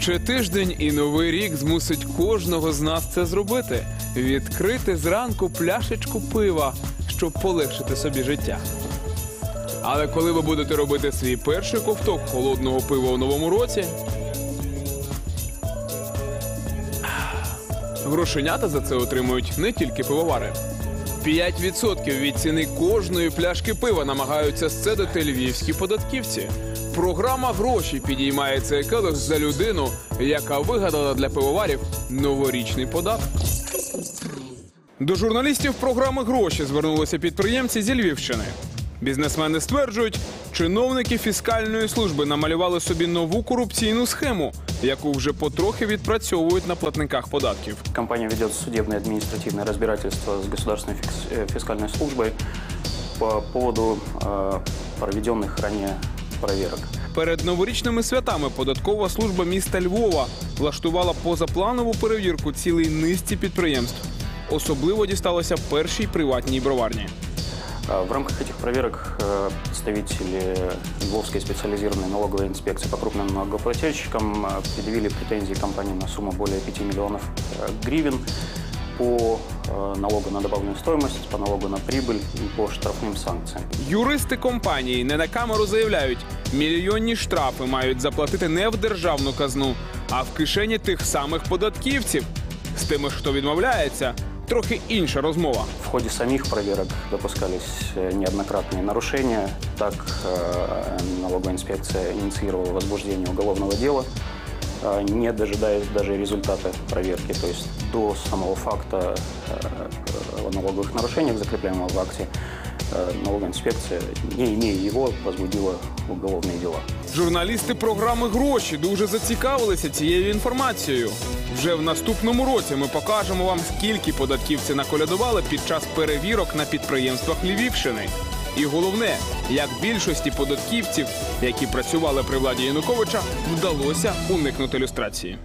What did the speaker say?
Ще тиждень і новий рік змусить кожного з нас це зробити: відкрити зранку пляшечку пива, щоб полегшити собі життя. Але коли ви будете робити свій перший ковток холодного пива у новому році, грошенята за це отримують не тільки пивовари. 5% від ціни кожної пляшки пива намагаються сцедити львівські податківці. Програма гроші підіймає цей келих за людину, яка вигадала для пивоварів новорічний податок. До журналістів програми гроші звернулися підприємці зі Львівщини. Бізнесмени стверджують, чиновники фіскальної служби намалювали собі нову корупційну схему, яку вже потрохи відпрацьовують на платниках податків. Компания ведет судебное административное разбирательство с государственной фикс- э, фискальной службой по поводу э, проведенных ранее проверок. Перед новорічними святами податкова служба міста Львова влаштувала позапланову перевірку цілий низці підприємств. Особливо дісталося першій приватній броварні. А В рамках этих проверок э, представители Львовской специализированной налоговой инспекции по крупным налогоплательщикам э, предъявили претензии компании на сумму более 5 миллионов э, гривен по э, налогу на добавленную стоимость, по налогу на прибыль и по штрафным санкциям. Юристи компанії не на камеру заявляють, мільйонні штрафи мають заплатити не в державну казну, а в кишені тих самих податківців. З тими, хто відмовляється, трохи інша розмова. В ходе самих проверок допускались э, неоднократные нарушения. Так, э, налоговая инспекция инициировала возбуждение уголовного дела, э, не дожидаясь даже результата проверки. То есть до самого факта э, о налоговых нарушениях, закрепляемого в акте, э, налоговая инспекция, не имея его, возбудила уголовные дела. Журналісти програми гроші дуже зацікавилися цією інформацією. Вже в наступному році ми покажемо вам, скільки податківці наколядували під час перевірок на підприємствах Львівщини. І головне, як більшості податківців, які працювали при владі Януковича, вдалося уникнути люстрації.